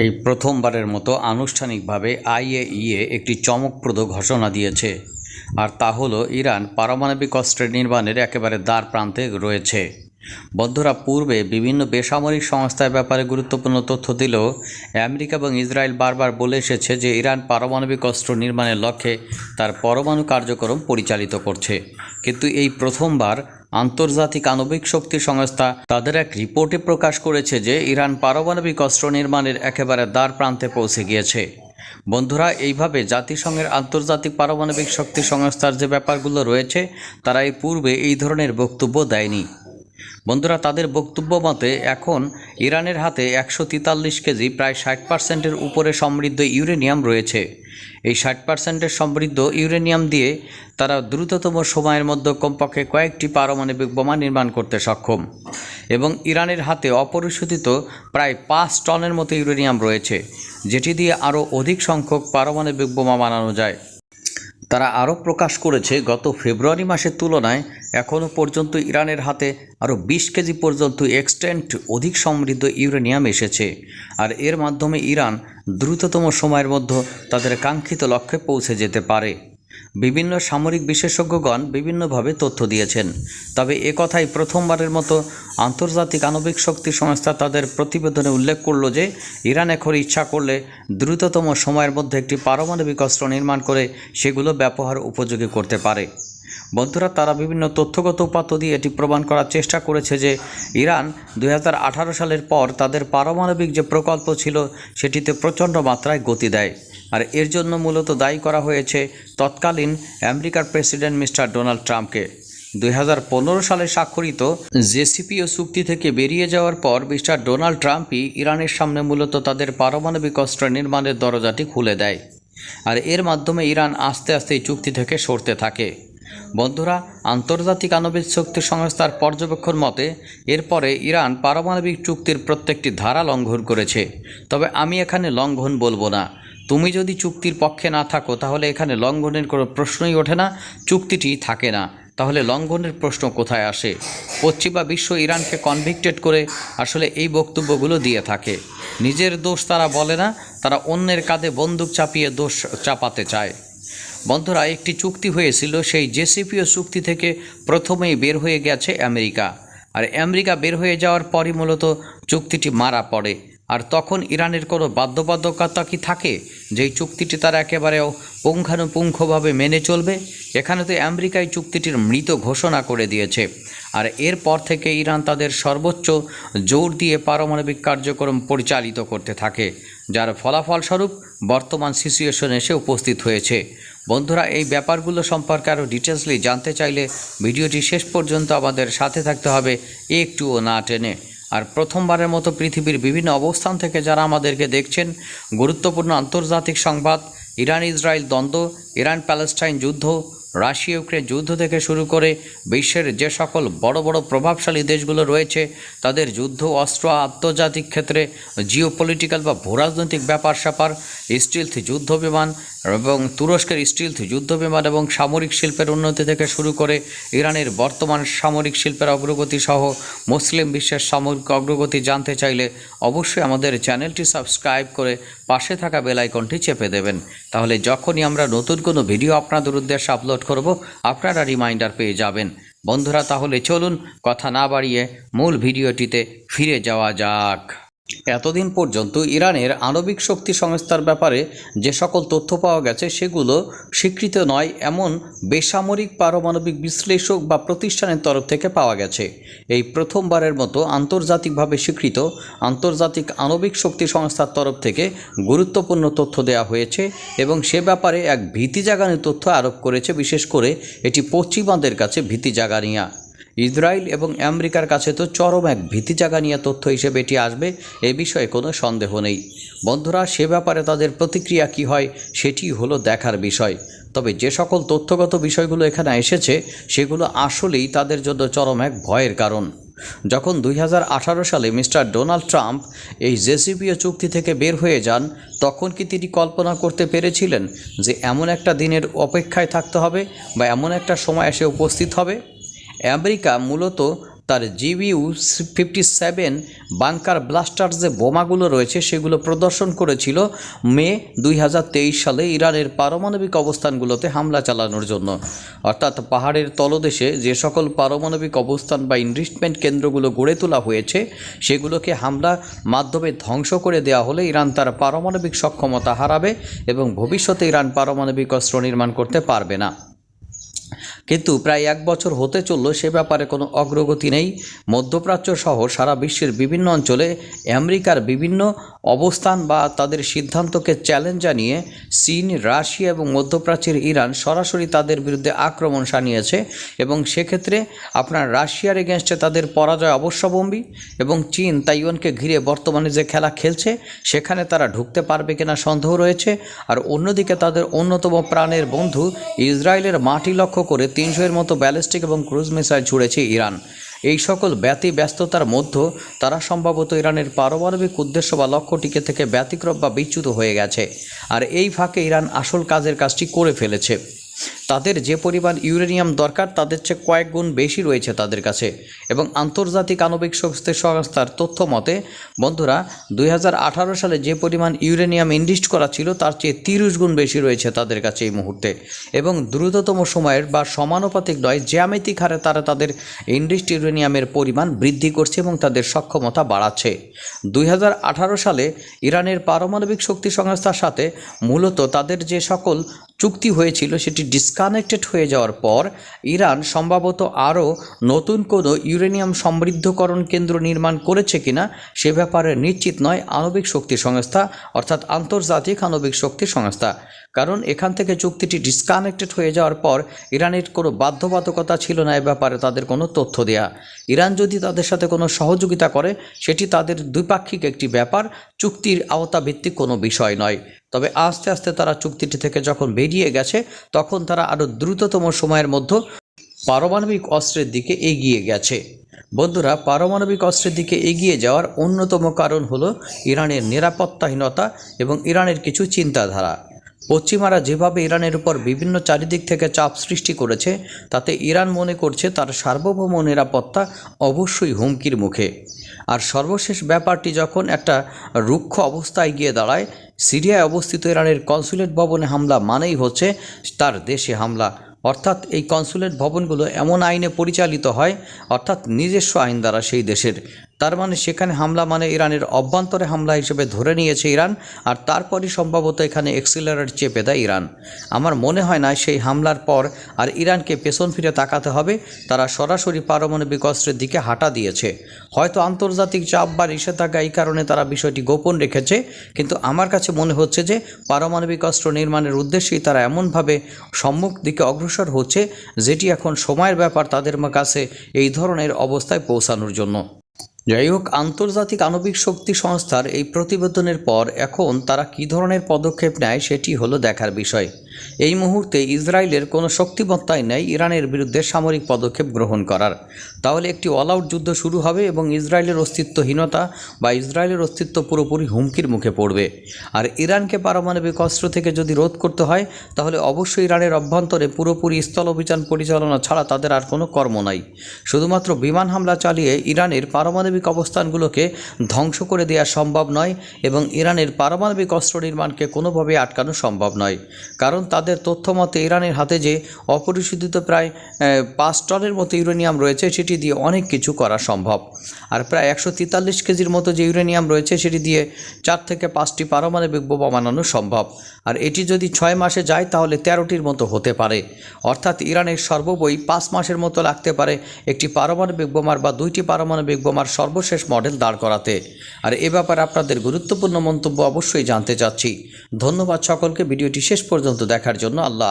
এই প্রথমবারের মতো আনুষ্ঠানিকভাবে আইএইএ একটি চমকপ্রদ ঘোষণা দিয়েছে, আর তা হলো ইরান পারমাণবিক অস্ত্রের নির্মাণের একেবারে দ্বার প্রান্তে রয়েছে। বন্ধুরা, পূর্বে বিভিন্ন বেসামরিক সংস্থার ব্যাপারে গুরুত্বপূর্ণ তথ্য দিলেও আমেরিকা এবং ইসরায়েল বারবার বলে এসেছে যে ইরান পারমাণবিক অস্ত্র নির্মাণের লক্ষ্যে তার পরমাণু কার্যক্রম পরিচালিত করছে। কিন্তু এই প্রথমবার আন্তর্জাতিক আণবিক শক্তি সংস্থা তাদের এক রিপোর্টে প্রকাশ করেছে যে ইরান পারমাণবিক অস্ত্র নির্মাণের একেবারে দ্বার প্রান্তে পৌঁছে গিয়েছে। বন্ধুরা, এইভাবে জাতিসংঘের আন্তর্জাতিক পারমাণবিক শক্তি সংস্থার যে ব্যাপারগুলো রয়েছে, তারা এই পূর্বে এই ধরনের বক্তব্য দেয়নি। বন্ধুরা, তাদের বক্তব্য মতে, এখন ইরানের হাতে একশো তেতাল্লিশ কেজি, প্রায় ষাট পার্সেন্টের উপরে সমৃদ্ধ ইউরেনিয়াম রয়েছে। এই ষাট পার্সেন্টের সমৃদ্ধ ইউরেনিয়াম দিয়ে তারা দ্রুততম সময়ের মধ্যে কমপক্ষে কয়েকটি পারমাণবিক বোমা নির্মাণ করতে সক্ষম এবং ইরানের হাতে অপরিশোধিত প্রায় পাঁচ টনের মতো ইউরেনিয়াম রয়েছে, যেটি দিয়ে আরও অধিক সংখ্যক পারমাণবিক বোমা বানানো যায়। তারা আরও প্রকাশ করেছে, গত ফেব্রুয়ারি মাসের তুলনায় এখনও পর্যন্ত ইরানের হাতে আরও বিশ কেজি পর্যন্ত এক্সটেন্ট অধিক সমৃদ্ধ ইউরেনিয়াম এসেছে। আর এর মাধ্যমে ইরান দ্রুততম সময়ের মধ্যে তাদের কাঙ্ক্ষিত লক্ষ্যে পৌঁছে যেতে পারে। বিভিন্ন সামরিক বিশেষজ্ঞগণ বিভিন্নভাবে তথ্য দিয়েছেন। তবে এ কথাই প্রথমবারের মতো আন্তর্জাতিক আণবিক শক্তি সংস্থা তাদের প্রতিবেদনে উল্লেখ করল যে, ইরান এখন ইচ্ছা করলে দ্রুততম সময়ের মধ্যে একটি পারমাণবিক অস্ত্র নির্মাণ করে সেগুলো ব্যবহার উপযোগী করতে পারে। বন্ধুরা, তারা বিভিন্ন তথ্যগত উপাত্ত দিয়ে এটি প্রমাণ করার চেষ্টা করেছে যে ইরান দুই হাজার আঠারো সালের পর তাদের পারমাণবিক যে প্রকল্প ছিল, সেটিতে প্রচণ্ড মাত্রায় গতি দেয়। আর এর জন্য মূলত দায়ী করা হয়েছে তৎকালীন আমেরিকার প্রেসিডেন্ট মিস্টার ডোনাল্ড ট্রাম্পকে। দুই হাজার পনেরো সালে স্বাক্ষরিত জেসিপিও চুক্তি থেকে বেরিয়ে যাওয়ার পর মিস্টার ডোনাল্ড ট্রাম্পই ইরানের সামনে মূলত তাদের পারমাণবিক অস্ত্র নির্মাণের দরজাটি খুলে দেয়। আর এর মাধ্যমে ইরান আস্তে আস্তে এই চুক্তি থেকে সরতে থাকে। বন্ধুরা, আন্তর্জাতিক আণবিক শক্তি সংস্থার পর্যবেক্ষণ মতে, এরপরে ইরান পারমাণবিক চুক্তির প্রত্যেকটি ধারা লঙ্ঘন করেছে। তবে আমি এখানে লঙ্ঘন বলব না। তুমি যদি চুক্তির পক্ষে না থাকো, তাহলে এখানে লঙ্ঘনের কোনো প্রশ্নই ওঠে না, চুক্তিটি থাকে না। তাহলে লঙ্ঘনের প্রশ্ন কোথায় আসে? পশ্চিমা বিশ্ব ইরানকে কনভিক্টেড করে আসলে এই বক্তব্যগুলো দিয়ে থাকে। নিজের দোষ তারা বলে না, তারা অন্যের কাঁধে বন্দুক চাপিয়ে দোষ চাপাতে চায়। বন্ধুরা, একটি চুক্তি হয়েছিল, সেই জেসিপিও চুক্তি থেকে প্রথমেই বের হয়ে গেছে আমেরিকা। আর আমেরিকা বের হয়ে যাওয়ার পরই মূলত চুক্তিটি মারা পড়ে। আর তখন ইরানের কোনো বাধ্যবাধকতা কি থাকে? যেই চুক্তিটি তারা একেবারে পুঙ্খানুপুঙ্খভাবে মেনে চলবে, এখানে তো আমেরিকাই চুক্তিটির মৃত ঘোষণা করে দিয়েছে। আর এরপর থেকে ইরান তাদের সর্বোচ্চ জোর দিয়ে পারমাণবিক কার্যক্রম পরিচালিত করতে থাকে, যার ফলাফলস্বরূপ বর্তমান সিচুয়েশন এসে উপস্থিত হয়েছে। বন্ধুরা, এই ব্যাপারগুলো সম্পর্কে আরও ডিটেলসলি জানতে চাইলে ভিডিওটি শেষ পর্যন্ত আমাদের সাথে থাকতে হবে একটুও না টেনে। আর প্রথমবারের মতো পৃথিবীর বিভিন্ন অবস্থান থেকে যারা আমাদেরকে দেখছেন, গুরুত্বপূর্ণ আন্তর্জাতিক সংবাদ ইরান ইসরায়েল দ্বন্দ্ব ইরান প্যালেস্টাইন যুদ্ধ রাশিয়া, ইউক্রেন যুদ্ধ থেকে শুরু করে বিশ্বের যে সকল বড় বড় প্রভাবশালী দেশগুলো রয়েছে, তাদের যুদ্ধ, অস্ত্র, আন্তর্জাতিক ক্ষেত্রে জিও পলিটিক্যাল বা ভূরাজনৈতিক ব্যাপার স্যাপার স্টিলথ যুদ্ধ বিমান এবং তুরস্কের স্টিলথ যুদ্ধ বিমান এবং সামরিক শিল্পের উন্নতি থেকে শুরু করে ইরানের বর্তমান সামরিক শিল্পের অগ্রগতি সহ মুসলিম বিশ্বের সামরিক অগ্রগতি জানতে চাইলে অবশ্যই আমাদের চ্যানেলটি সাবস্ক্রাইব করে পাশে থাকা বেল আইকনটি চেপে দেবেন। তাহলে যখনই আমরা নতুন কোনো ভিডিও আপনাদের উদ্দেশ্যে আপলোড করব, আপনারা রিমাইন্ডার পেয়ে যাবেন। বন্ধুরা, তাহলে চলুন, কথা না বাড়িয়ে মূল ভিডিওটিতে ফিরে যাওয়া যাক। এতদিন পর্যন্ত ইরানের আণবিক শক্তি সংস্থার ব্যাপারে যে সকল তথ্য পাওয়া গেছে, সেগুলো স্বীকৃত নয় এমন বেসামরিক পারমাণবিক বিশ্লেষক বা প্রতিষ্ঠানের তরফ থেকে পাওয়া গেছে। এই প্রথমবারের মতো আন্তর্জাতিকভাবে স্বীকৃত আন্তর্জাতিক আণবিক শক্তি সংস্থার তরফ থেকে গুরুত্বপূর্ণ তথ্য দেওয়া হয়েছে এবং সে ব্যাপারে এক ভীতি জাগানি তথ্য আরোপ করেছে, বিশেষ করে এটি পশ্চিমাদের কাছে ভীতি জাগানিয়া। ইসরায়েল এবং আমেরিকার কাছে তো চরম এক ভীতি জাগানিয়া তথ্য হিসেবে এটি আসবে, এ বিষয়ে কোনো সন্দেহ নেই। বন্ধুরা, সে ব্যাপারে তাদের প্রতিক্রিয়া কি হয়, সেটি হলো দেখার বিষয়। তবে যে সকল তথ্যগত বিষয়গুলো এখানে এসেছে, সেগুলো আসলেই তাদের জন্য চরম এক ভয়ের কারণ। যখন দুই হাজার আঠারো সালে মিস্টার ডোনাল্ড ট্রাম্প এই জেসিপিও চুক্তি থেকে বের হয়ে যান, তখন কি তিনি কল্পনা করতে পেরেছিলেন যে এমন একটা দিনের অপেক্ষায় থাকতে হবে বা এমন একটা সময় এসে উপস্থিত হবে? আমেরিকা মূলত তার GBU fifty seven bunker blaster যে বোমাগুলো রয়েছে সেগুলো প্রদর্শন করেছিল মে দুই হাজার তেইশ সালে ইরানের পারমাণবিক অবস্থানগুলোতে হামলা চালানোর জন্য। অর্থাৎ পাহাড়ের তলদেশে যে সকল পারমাণবিক অবস্থান বা ইনভেস্টমেন্ট কেন্দ্রগুলো গড়ে তোলা হয়েছে, সেগুলোকে হামলা মাধ্যমে ধ্বংস করে দেওয়া হলে ইরান তার পারমাণবিক সক্ষমতা হারাবে এবং ভবিষ্যতে ইরান পারমাণবিক অস্ত্র নির্মাণ করতে পারবে না। কিন্তু প্রায় এক বছর হতে চলল সে ব্যাপারে কোনো অগ্রগতি নেই। মধ্যপ্রাচ্য সহ সারা বিশ্বের বিভিন্ন অঞ্চলে আমেরিকার বিভিন্ন অবস্থান বা তাদের সিদ্ধান্তকে চ্যালেঞ্জ জানিয়ে চীন, রাশিয়া এবং মধ্যপ্রাচ্যের ইরান সরাসরি তাদের বিরুদ্ধে আক্রমণ সানিয়েছে এবং সেক্ষেত্রে আপনার রাশিয়ার এগেনস্টে তাদের পরাজয় অবশ্যম্বী এবং চীন তাইওয়ানকে ঘিরে বর্তমানে যে খেলা খেলছে, সেখানে তারা ঢুকতে পারবে কিনা সন্দেহ রয়েছে। আর অন্যদিকে তাদের অন্যতম প্রাণের বন্ধু ইসরায়েলের মাটি লক্ষ্য করে তিনশোর মতো ব্যালিস্টিক এবং ক্রুজ মিসাইল ছুড়েছে ইরান। এই সকল ব্যতি ব্যস্ততার মধ্যে তারা সম্ভবত ইরানের পারমাণবিক উদ্দেশ্য বা লক্ষ্যটিকে থেকে ব্যতিক্রম বা বিচ্যুত হয়ে গেছে। আর এই ফাঁকে ইরান আসল কাজের কাজটি করে ফেলেছে। তাদের যে পরিমাণ ইউরেনিয়াম দরকার, তাদের চেয়ে কয়েক গুণ বেশি রয়েছে তাদের কাছে। এবং আন্তর্জাতিক আণবিক শক্তি সংস্থার তথ্য মতে, বন্ধুরা, দুই হাজার আঠারো সালে যে পরিমাণ ইউরেনিয়াম ইনভেস্ট করা ছিল, তার চেয়ে তিরিশ গুণ বেশি রয়েছে তাদের কাছে এই মুহূর্তে। এবং দ্রুততম সময়ের বা সমানুপাতিক নয়, জ্যামিতিক হারে তারা তাদের ইনভেস্ট ইউরেনিয়ামের পরিমাণ বৃদ্ধি করছে এবং তাদের সক্ষমতা বাড়াচ্ছে। দুই হাজার আঠারো সালে ইরানের পারমাণবিক শক্তি সংস্থার সাথে মূলত তাদের যে সকল চুক্তি হয়েছিল, সেটি ডিসকানেক্টেড হয়ে যাওয়ার পর ইরান সম্ভবত আরও নতুন কোনো ইউরেনিয়াম সমৃদ্ধকরণ কেন্দ্র নির্মাণ করেছে কিনা সে ব্যাপারে নিশ্চিত নয় আণবিক শক্তি সংস্থা, অর্থাৎ আন্তর্জাতিক আণবিক শক্তি সংস্থা। কারণ এখান থেকে চুক্তিটি ডিসকানেক্টেড হয়ে যাওয়ার পর ইরানের কোনো বাধ্যবাধকতা ছিল না এ ব্যাপারে তাদের কোনো তথ্য দেয়া। ইরান যদি তাদের সাথে কোনো সহযোগিতা করে, সেটি তাদের দ্বিপাক্ষিক একটি ব্যাপার, চুক্তির আওতাভিত্তিক কোনো বিষয় নয়। তবে আস্তে আস্তে তারা চুক্তিটি থেকে যখন বেরিয়ে গেছে, তখন তারা আরও দ্রুততম সময়ের মধ্যে পারমাণবিক অস্ত্রের দিকে এগিয়ে গেছে। বন্ধুরা, পারমাণবিক অস্ত্রের দিকে এগিয়ে যাওয়ার অন্যতম কারণ হলো ইরানের নিরাপত্তাহীনতা এবং ইরানের কিছু চিন্তাধারা। পশ্চিমারা যেভাবে ইরানের উপর বিভিন্ন চারিদিক থেকে চাপ সৃষ্টি করেছে, তাতে ইরান মনে করছে তার সার্বভৌম নিরাপত্তা অবশ্যই হুমকির মুখে। আর সর্বশেষ ব্যাপারটি যখন একটা রুক্ষ অবস্থায় গিয়ে দাঁড়ায়, সিরিয়ায় অবস্থিত ইরানের কনসুলেট ভবনে হামলা মানেই হচ্ছে তার দেশে হামলা। অর্থাৎ এই কনসুলেট ভবনগুলো এমন আইনে পরিচালিত হয়, অর্থাৎ নিজস্ব আইন দ্বারা সেই দেশের। তার মানে সেখানে হামলা মানে ইরানের অভ্যন্তরে হামলা হিসেবে ধরে নিয়েছে ইরান, আর তারপরই সম্ভবত এখানে এক্সিলারেট চেপে দেয় ইরান। আমার মনে হয় না সেই হামলার পর আর ইরানকে পেছন ফিরে তাকাতে হবে, তারা সরাসরি পারমাণবিক অস্ত্রের দিকে হাঁটা দিয়েছে। হয়তো আন্তর্জাতিক চাপ বা নিষেধাজ্ঞা এই কারণে তারা বিষয়টি গোপন রেখেছে, কিন্তু আমার কাছে মনে হচ্ছে যে পারমাণবিক অস্ত্র নির্মাণের উদ্দেশ্যেই তারা এমনভাবে সম্মুখ দিকে অগ্রসর হচ্ছে, যেটি এখন সময়ের ব্যাপার তাদের কাছে এই ধরনের অবস্থায় পৌঁছানোর জন্য। যাই হোক, আন্তর্জাতিক আণবিক শক্তি সংস্থার এই প্রতিবেদনের পর এখন তারা কী ধরনের পদক্ষেপ নেয় সেটি হলো দেখার বিষয়। এই মুহূর্তে ইসরায়েলের কোনো শক্তিমত্তাই নেই ইরানের বিরুদ্ধে সামরিক পদক্ষেপ গ্রহণ করার। তাহলে একটি অল আউট যুদ্ধ শুরু হবে এবং ইসরায়েলের অস্তিত্বহীনতা বা ইসরায়েলের অস্তিত্ব পুরোপুরি হুমকির মুখে পড়বে। আর ইরানকে পারমাণবিক অস্ত্র থেকে যদি রোধ করতে হয়, তাহলে অবশ্যই ইরানের অভ্যন্তরে পুরোপুরি স্থল অভিযান পরিচালনা ছাড়া তাদের আর কোনো কর্ম নাই। শুধুমাত্র বিমান হামলা চালিয়ে ইরানের পারমাণবিক অবস্থানগুলোকে ধ্বংস করে দেওয়া সম্ভব নয় এবং ইরানের পারমাণবিক অস্ত্র নির্মাণকে কোনোভাবে আটকানো সম্ভব নয়। কারণ তাদের তথ্য মতে ইরানের হাতে যে অপরিশোধিত প্রায় পাঁচ টনের মতো ইউরেনিয়াম রয়েছে, সেটি দিয়ে অনেক কিছু করা সম্ভব। আর প্রায় একশো তেতাল্লিশ কেজির মতো যে ইউরেনিয়াম রয়েছে, সেটি দিয়ে চার থেকে পাঁচটি পারমাণবিক বোমা বানানো সম্ভব। আর এটি যদি ছয় মাসে যায়, তাহলে তেরোটির মতো হতে পারে। অর্থাৎ ইরানের সর্ববই পাঁচ মাসের মতো লাগতে পারে একটি পারমাণবিক বোমার বা দুইটি পারমাণবিক বোমার সর্বশেষ মডেল দাঁড় করাতে। আর এ ব্যাপারে আপনাদের গুরুত্বপূর্ণ মন্তব্য অবশ্যই জানতে চাচ্ছি। ধন্যবাদ সকলকে, ভিডিওটি শেষ পর্যন্ত দেখার জন্য আল্লাহ